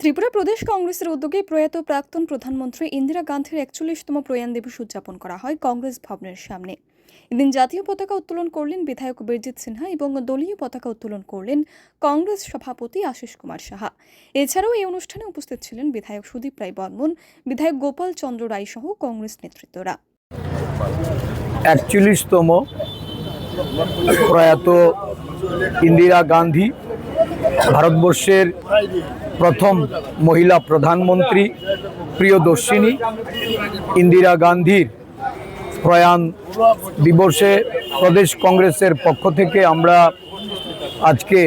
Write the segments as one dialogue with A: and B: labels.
A: ত্রিপুরা প্রদেশ কংগ্রেসের উদ্যোগে প্রয়াত প্রাক্তন প্রধানমন্ত্রী ইন্দিরা গান্ধীর একচল্লিশতম প্রয়াণ দিবস উদযাপন করা হয় কংগ্রেস ভবনের সামনে। এদিন জাতীয় পতাকা উত্তোলন করলেন বিধায়ক বীরজিৎ সিনহা এবং দলীয় পতাকা উত্তোলন করলেন কংগ্রেস সভাপতি আশিস কুমার সাহা। এছাড়াও এই অনুষ্ঠানে উপস্থিত ছিলেন বিধায়ক সুদীপ রায় বর্মন, বিধায়ক গোপাল চন্দ্র রায় সহ কংগ্রেস নেতৃত্বরা।
B: একচল্লিশতম প্রয়াত ইন্দিরা গান্ধী ভারতবর্ষের প্রথম মহিলা প্রধানমন্ত্রী প্রিয়দর্শিনী ইন্দিরা গান্ধীর প্রয়াণ দিবসে প্রদেশ কংগ্রেসের পক্ষ থেকে আমরা আজকে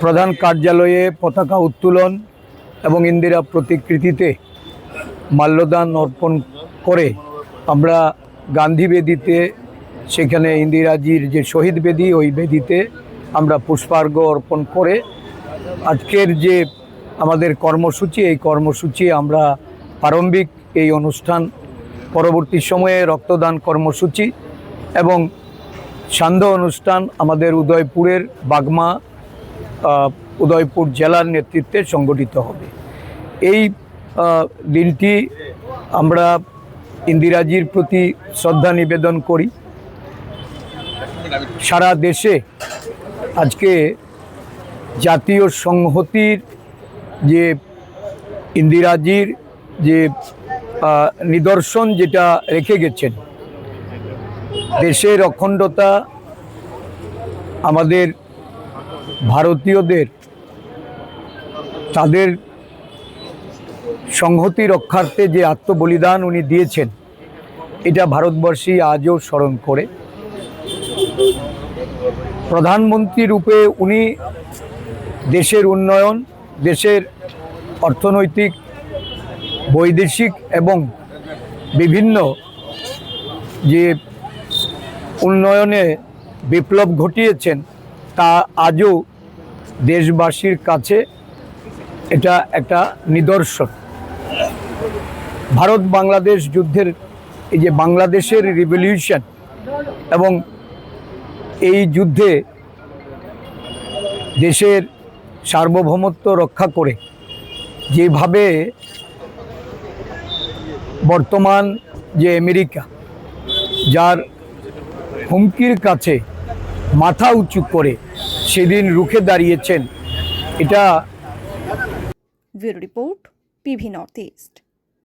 B: প্রধান কার্যালয়ে পতাকা উত্তোলন এবং ইন্দিরা প্রতিকৃতিতে মাল্যদান অর্পণ করে আমরা গান্ধী বেদিতে, সেখানে ইন্দিরাজির যে শহীদ বেদি, ওই বেদিতে আমরা পুষ্পার্ঘ অর্পণ করে আজকের যে আমাদের কর্মসূচি, এই কর্মসূচি আমরা প্রারম্ভিক এই অনুষ্ঠান, পরবর্তী সময়ে রক্তদান কর্মসূচি এবং সান্ধ্য অনুষ্ঠান আমাদের উদয়পুরের বাগমা উদয়পুর জেলার নেতৃত্বে সংগঠিত হবে। এই দিনটি আমরা ইন্দিরাজির প্রতি শ্রদ্ধা নিবেদন করি। সারা দেশে আজকে জাতীয় সংহতির যে ইন্দিরাজির যে নিদর্শন যেটা রেখে গেছেন, দেশের অখণ্ডতা, আমাদের ভারতীয়দের, তাদের সংহতি রক্ষার্থে যে আত্মবলিদান উনি দিয়েছেন, এটা ভারতবর্ষী আজও স্মরণ করে। প্রধানমন্ত্রী রূপে উনি দেশের উন্নয়ন দেশের অর্থনৈতিক, বৈদেশিক এবং বিভিন্ন যে উন্নয়নে বিপ্লব ঘটিয়েছেন, তা আজও দেশবাসীর কাছে এটা একটা নিদর্শন। ভারত বাংলাদেশ যুদ্ধের এই যে বাংলাদেশের রিভলিউশন এবং এই যুদ্ধে দেশের সার্বভৌমত্ব রক্ষা করে যেভাবে বর্তমান যে আমেরিকা, যার হুমকির কাছে মাথা উঁচু করে সেদিন রুখে দাঁড়িয়েছেন, এটা
A: রিপোর্ট পিভি নর্থ ইস্ট।